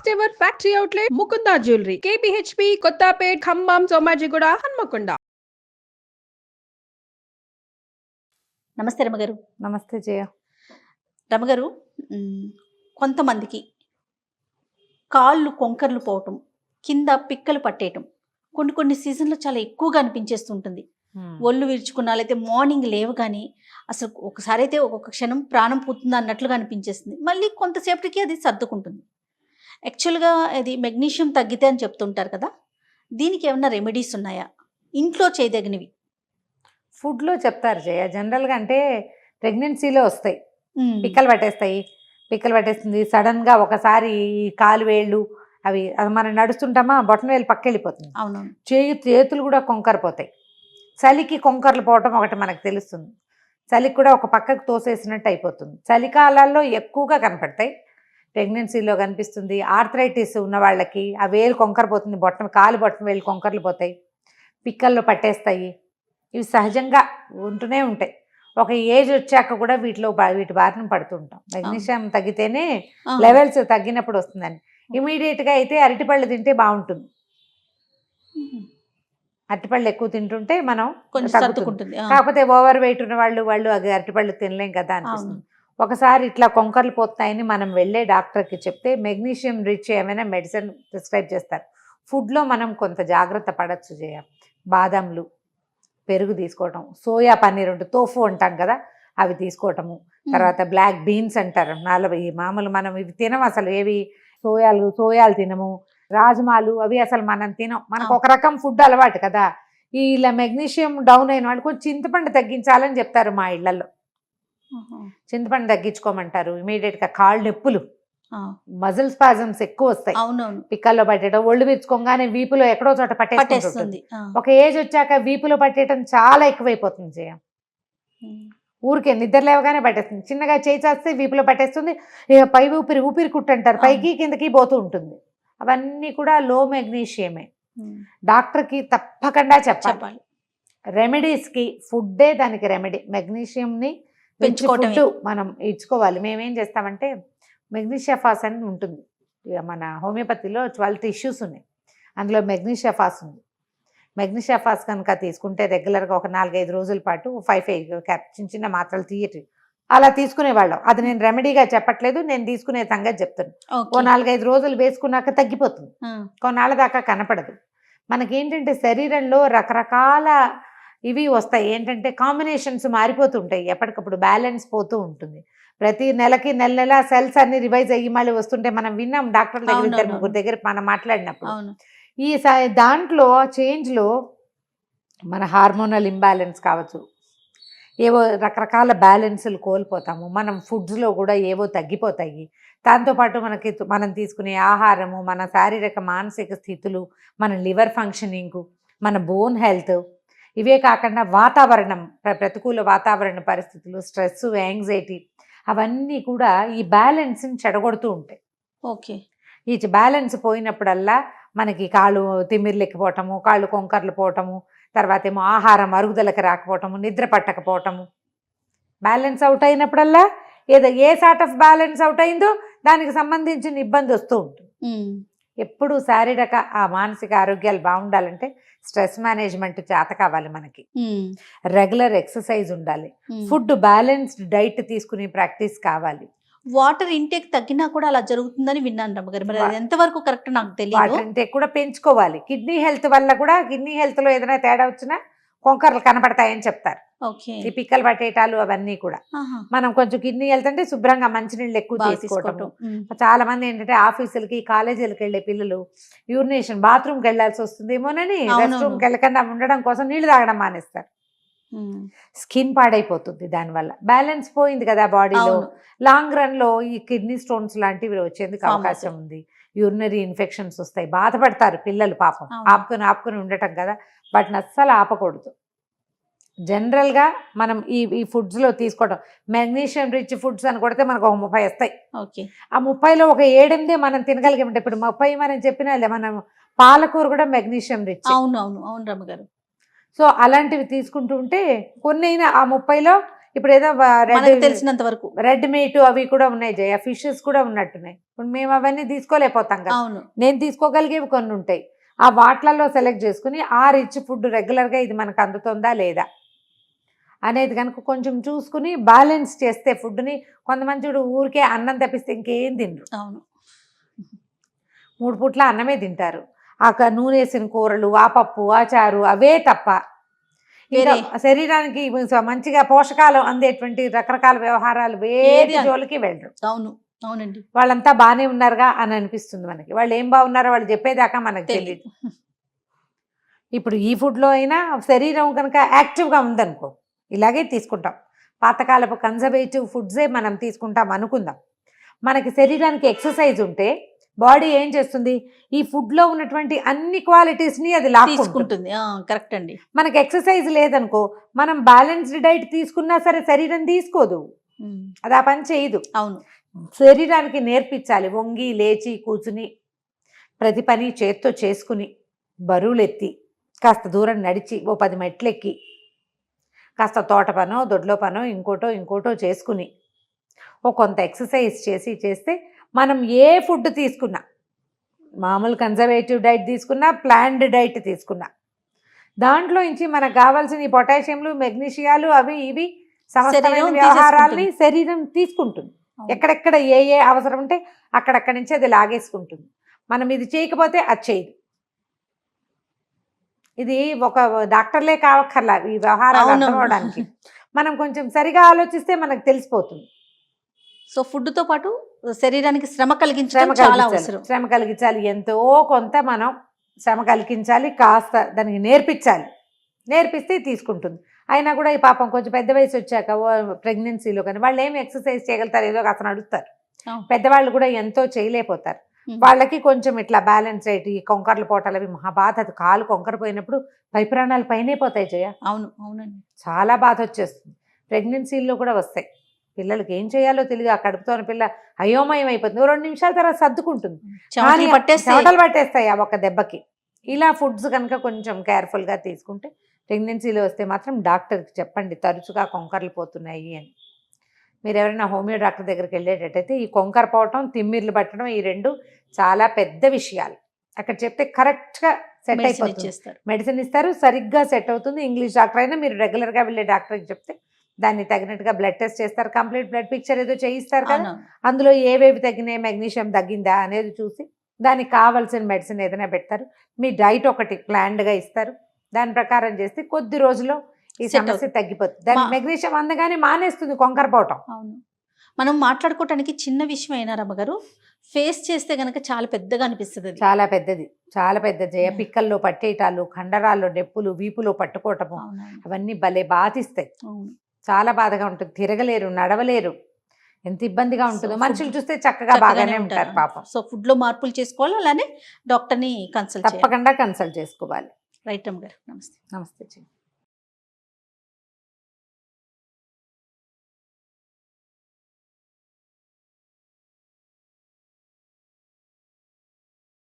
First ever factory outlet Mukunda jewellery KPHB Kothapet Khammam Somajiguda Hanamkonda నమస్తే రమగారు. నమస్తే జయ. రమగారు కొంతమందికి కాళ్ళు కొంకర్లు పోవటం కింద పిక్కలు పట్టేయటం కొన్ని కొన్ని సీజన్లో చాలా ఎక్కువగా అనిపించేస్తుంటుంది. ఒళ్ళు విరుచుకున్నా లేకపోతే మార్నింగ్ లేవగానే అసలు ఒకసారి అయితే ఒక్కొక్క క్షణం ప్రాణం పోతుంది అన్నట్లుగా అనిపించేస్తుంది. మళ్ళీ కొంతసేపటికి అది సర్దుకుంటుంది. యాక్చువల్గా అది మెగ్నీషియం తగ్గితే అని చెప్తుంటారు కదా దీనికి ఏమైనా రెమెడీస్ ఉన్నాయా? ఇంట్లో చేయదగినవి. ఫుడ్లో చెప్తారు జయ జనరల్గా అంటే ప్రెగ్నెన్సీలో వస్తాయి. పిక్కలు పట్టేస్తాయి. పిక్కలు పట్టేస్తుంది సడన్గా ఒకసారి కాలు వేళ్ళు అవి అది మనం నడుస్తుంటామా బొట్టన వేలు పక్క వెళ్ళిపోతుంది అవునవును. చేయి చేతులు కూడా కొంకరిపోతాయి చలికి కొంకర్లు పోవటం ఒకటి మనకు తెలుస్తుంది. చలికి కూడా ఒక పక్కకు తోసేసినట్టు అయిపోతుంది. చలికాలాల్లో ఎక్కువగా కనపడతాయి. ప్రెగ్నెన్సీలో కనిపిస్తుంది. ఆర్థరైటిస్ ఉన్న వాళ్ళకి ఆ వేలు కొంకరపోతుంది బొట్టం కాలు బొట్టం వేలు కొంకర్లు పోతాయి. పిక్కల్లో పట్టేస్తాయి. ఇవి సహజంగా ఉంటూనే ఉంటాయి. ఒక ఏజ్ వచ్చాక కూడా వీటిలో వీటి బారిన పడుతుంటాం. మెగ్నీషియం తగ్గితేనే లెవెల్స్ తగ్గినప్పుడు వస్తుందని ఇమీడియట్గా అయితే అరటిపళ్ళు తింటే బాగుంటుంది. అరటిపళ్ళు ఎక్కువ తింటుంటే మనం కొంచెం కాకపోతే ఓవర్ వెయిట్ ఉన్న వాళ్ళు వాళ్ళు అది అరటిపళ్ళు తినలేం కదా అనిపిస్తుంది. ఒకసారి ఇట్లా కొంకర్లు పోతాయని మనం వెళ్ళే డాక్టర్కి చెప్తే మెగ్నీషియం రిచ్ ఏమైనా మెడిసిన్ ప్రిస్క్రైబ్ చేస్తారు. ఫుడ్లో మనం కొంత జాగ్రత్త పడచ్చు చేయ బాదంలు పెరుగు తీసుకోవటం సోయా పన్నీర్ ఉంటుంది తోఫు అంటాం కదా అవి తీసుకోవటము. తర్వాత బ్లాక్ బీన్స్ అంటారు. నలభై మామూలు మనం ఇవి తినం అసలు ఏవి? సోయాలు సోయాలు తినము. రాజ్మాలు అవి అసలు మనం తినం మనకు ఒక రకం ఫుడ్ అలవాటు కదా. ఈ ఇలా మెగ్నీషియం డౌన్ అయిన వాళ్ళు కొంచెం చింతపండు తగ్గించాలని చెప్తారు మా ఇళ్ళలో చింతపండు తగ్గించుకోమంటారు. ఇమీడియట్గా కాళ్ళు నొప్పులు. మజిల్ స్పాజమ్స్ ఎక్కువ వస్తాయి. అవునవును. పిక్కల్లో పట్టేయడం ఒళ్ళు విరుచుకోగానే వీపులో ఎక్కడో చోట పట్టేస్తుంది. ఒక ఏజ్ వచ్చాక వీపులో పట్టేయటం చాలా ఎక్కువైపోతుంది జయ. ఊరికే నిద్ర లేవగానే పట్టేస్తుంది. చిన్నగా చేయి చేస్తే వీపులో పట్టేస్తుంది. పై ఊపిరి ఊపిరి కుట్టు అంటారు. పైకి కిందకి పోతూ ఉంటుంది. అవన్నీ కూడా లో మెగ్నీషియమే డాక్టర్కి తప్పకుండా చెప్పాలి. చెప్పాలి. రెమెడీస్కి ఫుడ్డే దానికి రెమెడీ మెగ్నీషియంని పెంచుకోవటమే. ఫుడ్ మనం ఇచ్చుకోవాలి. మేమేం చేస్తామంటే మెగ్నీషియాఫాస్ అని ఉంటుంది. ఇక మన హోమియోపతిలో ట్వెల్వ్ టిష్యూస్ ఉన్నాయి. అందులో మెగ్నీషియాఫాస్ ఉంది. మెగ్నీషియాఫాస్ కనుక తీసుకుంటే రెగ్యులర్గా ఒక నాలుగైదు రోజుల పాటు ఫైవ్ ఫైవ్ క్యాప్ చిన్న చిన్న మాత్రలు తీయటి. అలా తీసుకునేవాళ్ళం. అది నేను రెమెడీగా చెప్పట్లేదు. నేను తీసుకునే సంగతి చెప్తాను. ఓ నాలుగైదు రోజులు వేసుకున్నాక తగ్గిపోతుంది. కొన్నాళ్ళ దాకా కనపడదు. మనకేంటంటే శరీరంలో రకరకాల ఇవి వస్తాయి. ఏంటంటే కాంబినేషన్స్ మారిపోతుంటాయి. ఎప్పటికప్పుడు బ్యాలెన్స్ పోతూ ఉంటుంది. ప్రతి నెలకి నెల నెల సెల్స్ అన్ని రివైజ్ అయ్యి మళ్ళీ వస్తుంటే మనం విన్నాం డాక్టర్ దగ్గర ఇద్దరు. ముగ్గురు దగ్గర మనం మాట్లాడినప్పుడు. ఈ దాంట్లో చేంజ్లో మన హార్మోనల్ ఇంబ్యాలెన్స్ కావచ్చు. ఏవో రకరకాల బ్యాలెన్సులు కోల్పోతాము. మనం ఫుడ్స్లో కూడా ఏవో తగ్గిపోతాయి. దాంతోపాటు మనకి మనం తీసుకునే ఆహారము మన శారీరక మానసిక స్థితులు మన లివర్ ఫంక్షనింగ్ మన బోన్ హెల్త్ ఇవే కాకుండా వాతావరణం ప్ర- ప్రతికూల వాతావరణ పరిస్థితులు స్ట్రెస్ యాంగ్జైటీ అవన్నీ కూడా ఈ బ్యాలెన్స్ని చెడగొడుతూ ఉంటాయి. ఓకే. ఈ బ్యాలెన్స్ పోయినప్పుడల్లా మనకి కాళ్ళు తిమ్మిర్లెక్కిపోవటము కాళ్ళు కొంకర్లు పోవటము తర్వాత ఏమో ఆహారం అరుగుదలకు రాకపోవటము నిద్ర పట్టకపోవటము. బ్యాలెన్స్ అవుట్ అయినప్పుడల్లా ఏదో a sort of balance out అయిందో దానికి సంబంధించిన ఇబ్బంది వస్తూ ఉంటుంది. ఎప్పుడు శారీరక ఆ మానసిక ఆరోగ్యాలు బాగుండాలంటే స్ట్రెస్ మేనేజ్మెంట్ చేత కావాలి మనకి. రెగ్యులర్ ఎక్సర్సైజ్ ఉండాలి. ఫుడ్ బ్యాలెన్స్డ్ డైట్ తీసుకునే ప్రాక్టీస్ కావాలి. వాటర్ ఇంటేక్ తగ్గినా కూడా అలా జరుగుతుందని విన్నాను రమ్మగారు. మరి అది ఎంతవరకు కరెక్ట్ నాకు తెలియదు వాటర్ ఇంటేక్ కూడా పెంచుకోవాలి. కిడ్నీ హెల్త్ వల్ల కూడా కిడ్నీ హెల్త్లో ఏదైనా తేడా వచ్చినా కొంకర్లు కనపడతాయని చెప్తారు. ఈ పిక్కలు పట్టేటాలు అవన్నీ కూడా. మనం కొంచెం కిడ్నీ అంటే శుభ్రంగా మంచినీళ్ళు ఎక్కువ తీసుకోవటం. చాలా మంది ఏంటంటే ఆఫీసులకి కాలేజీలకు వెళ్ళే పిల్లలు యూరినేషన్ బాత్రూమ్కి వెళ్ళాల్సి వస్తుందేమోనని. రెస్ట్ రూమ్కి వెళ్ళకుండా ఉండడం కోసం నీళ్ళు తాగడం మానేస్తారు. స్కిన్ పాడైపోతుంది దానివల్ల. బ్యాలెన్స్ పోయింది కదా బాడీలో. లాంగ్ రన్లో ఈ కిడ్నీ స్టోన్స్ లాంటివి వచ్చేందుకు అవకాశం ఉంది. యూరినరీ ఇన్ఫెక్షన్స్ వస్తాయి. బాధపడతారు పిల్లలు పాపం. ఆపుకొని ఆపుకొని ఉండటం కదా. వాటిని అస్సలు ఆపకూడదు. జనరల్గా మనం ఈ ఈ ఫుడ్స్లో తీసుకోవడం మెగ్నీషియం రిచ్ ఫుడ్స్ అని కొడితే మనకు ఒక ముప్పై వస్తాయి. ఓకే. ఆ ముప్పైలో ఒక ఏడెనిమిదే మనం తినగలిగామంటే ఇప్పుడు ముప్పై మనం చెప్పినా మనం పాలకూర కూడా మెగ్నీషియం రిచ్. అవును అవును అవును రమ్మగారు సో అలాంటివి తీసుకుంటూ ఉంటే కొన్ని అయినా ఆ ముప్పైలో ఇప్పుడు ఏదో రెడ్ తెలిసినంత వరకు. రెడ్ మీట్ అవి కూడా ఉన్నాయి జయ ఫిషెస్ కూడా ఉన్నట్టున్నాయి. ఇప్పుడు మేము అవన్నీ తీసుకోలేకపోతాం కదా. అవును. నేను తీసుకోగలిగేవి కొన్ని ఉంటాయి. ఆ వాటిలలో సెలెక్ట్ చేసుకుని ఆ రిచ్ ఫుడ్ రెగ్యులర్గా ఇది మనకు అందుతుందా లేదా అనేది కనుక కొంచెం చూసుకుని బ్యాలెన్స్ చేస్తే ఫుడ్ని కొంతమంది చూడు ఊరికే అన్నం తప్పిస్తే ఇంకేం తినరు. అవును. మూడు పూట్ల అన్నమే తింటారు. ఆ క- నూనె వేసిన కూరలు ఆ పప్పు ఆ చారు అవే తప్ప వేరే- శరీరానికి మంచిగా పోషకాలు అందేటువంటి రకరకాల వ్యవహారాలు అన్- జోలికి వెళ్ళరు. అవును అవునండి. వాళ్ళంతా బాగానే ఉన్నారుగా అని అనిపిస్తుంది మనకి. వాళ్ళు ఏం బాగున్నారో వాళ్ళు చెప్పేదాకా మనకు తెలియదు తెలియదు ఇప్పుడు ఈ ఫుడ్లో అయినా శరీరం కనుక యాక్టివ్గా ఉందనుకో ఇలాగే తీసుకుంటాం. పాతకాలపు కన్జర్వేటివ్ ఫుడ్సే మనం తీసుకుంటాం అనుకుందాం. మనకి శరీరానికి ఎక్సర్సైజ్ ఉంటే బాడీ ఏం చేస్తుంది? ఈ ఫుడ్లో ఉన్నటువంటి అన్ని క్వాలిటీస్ని అది లాక్కుంటుంది. కరెక్ట్ అండి. మనకి ఎక్సర్సైజ్ లేదనుకో మనం బ్యాలెన్స్డ్ డైట్ తీసుకున్నా సరే శరీరం తీసుకోదు. అది ఆ పని చేయదు. అవును. శరీరానికి నేర్పించాలి. వంగి లేచి కూర్చుని ప్రతి పని చేత్తో చేసుకుని బరువులు ఎత్తి కాస్త దూరం నడిచి ఓ పది మెట్లు ఎక్కి కాస్త తోట పనో దొడ్లో పనో ఇంకోటో ఇంకోటో చేసుకుని ఓ కొంత ఎక్సర్సైజ్ చేసి చేస్తే మనం ఏ ఫుడ్ తీసుకున్నా మామూలు కన్జర్వేటివ్ డైట్ తీసుకున్నా ప్లాన్డ్ డైట్ తీసుకున్నా దాంట్లో నుంచి మనకు కావాల్సిన ఈ పొటాషియంలు మెగ్నీషియాలు అవి ఇవి సమస్తమైన వ్యవహారాల్ని. శరీరం తీసుకుంటుంది. ఎక్కడెక్కడ ఏ ఏ అవసరం ఉంటే అక్కడక్కడి నుంచి అది లాగేసుకుంటుంది మనం ఇది చేయకపోతే అది చేయదు ఇది ఒక డాక్టర్లే కావక్కర్లా ఈ వ్యవహారాలు. అర్థం అవడానికి మనం కొంచెం సరిగా ఆలోచిస్తే మనకు తెలిసిపోతుంది సో ఫుడ్తో పాటు శరీరానికి శ్రమ కలిగించడం చాలా కలిగించాలి. అవసరం. శ్రమ కలిగించాలి. ఎంతో కొంత మనం శ్రమ కలిగించాలి కాస్త దానికి నేర్పించాలి. నేర్పిస్తే తీసుకుంటుంది. అయినా కూడా ఈ పాపం కొంచెం పెద్ద వయసు వచ్చాక ప్రెగ్నెన్సీలో కానీ వాళ్ళు ఏమి ఎక్సర్సైజ్ చేయగలుగుతారు? ఏదో నడుస్తారు అవును. పెద్దవాళ్ళు కూడా ఎంతో చేయలేకపోతారు. వాళ్ళకి కొంచెం ఇట్లా బ్యాలెన్స్ అయ్యి ఈ కొంకర్లు పోటాలు అవి మహా బాధ. అది కాలు కొంకర పోయినప్పుడు పై ప్రాణాలు పైనే పోతాయి జయ. అవును అవునండి. చాలా బాధ వచ్చేస్తుంది. ప్రెగ్నెన్సీల్లో కూడా వస్తాయి. పిల్లలకి ఏం చేయాలో తెలియదు ఆ కడుపుతోని పిల్ల అయోమయం అయిపోతుంది. రెండు నిమిషాల తర్వాత సర్దుకుంటుంది. చెమటలు పట్టేస్తాయి. ఆ ఒక దెబ్బకి. ఇలా ఫుడ్స్ కనుక కొంచెం కేర్ఫుల్గా తీసుకుంటే ప్రెగ్నెన్సీలో వస్తే మాత్రం డాక్టర్కి చెప్పండి తరచుగా కొంకర్లు పోతున్నాయి అని. మీరు ఎవరైనా హోమియో డాక్టర్ దగ్గరికి వెళ్ళేటట్టయితే ఈ కొంకర పోవటం తిమ్మిర్లు పట్టడం ఈ రెండు చాలా పెద్ద విషయాలు. అక్కడ చెప్తే కరెక్ట్గా సెట్ అయిపోతుంది. మెడిసిన్ ఇస్తారు సరిగ్గా సెట్ అవుతుంది. ఇంగ్లీష్ డాక్టర్ అయినా మీరు రెగ్యులర్గా వెళ్ళే డాక్టర్కి చెప్తే దాన్ని తగినట్టుగా బ్లడ్ టెస్ట్ చేస్తారు. కంప్లీట్ బ్లడ్ పిక్చర్ ఏదో చేయిస్తారు కదా. అందులో ఏవేవి తగ్గినాయి మెగ్నీషియం తగ్గిందా అనేది చూసి దానికి కావాల్సిన మెడిసిన్ ఏదైనా పెడతారు. మీ డైట్ ఒకటి ప్లాన్డ్గా ఇస్తారు. దాని ప్రకారం చేస్తే కొద్ది రోజుల్లో ఈ సమస్య తగ్గిపోతుంది. దానికి మా- మెగ్నీషియం అందగానే మానేస్తుంది కొంకర పోవటం. అవును. మనం మాట్లాడుకోవటానికి చిన్న విషయం అయినా రమ్మగారు ఫేస్ చేస్తే గనక చాలా పెద్దగా అనిపిస్తుంది చాలా పెద్దది. చాలా పెద్ద జయ. పిక్కల్లో పట్టేయటాలు కండరాల్లో నొప్పులు వీపులో పట్టుకోవటము. అవన్నీ భలే బాధిస్తాయి. చాలా బాధగా ఉంటుంది. తిరగలేరు నడవలేరు. ఎంత ఇబ్బందిగా ఉంటుందో. మనుషులు చూస్తే చక్కగా బాగానే ఉంటారు. పాపం. సో ఫుడ్లో మార్పులు చేసుకోవాలి. అలానే డాక్టర్ని కన్సల్ట్ తప్పకుండా కన్సల్ట్ చేసుకోవాలి. రైట్ అమ్మ గారు నమస్తే నమస్తే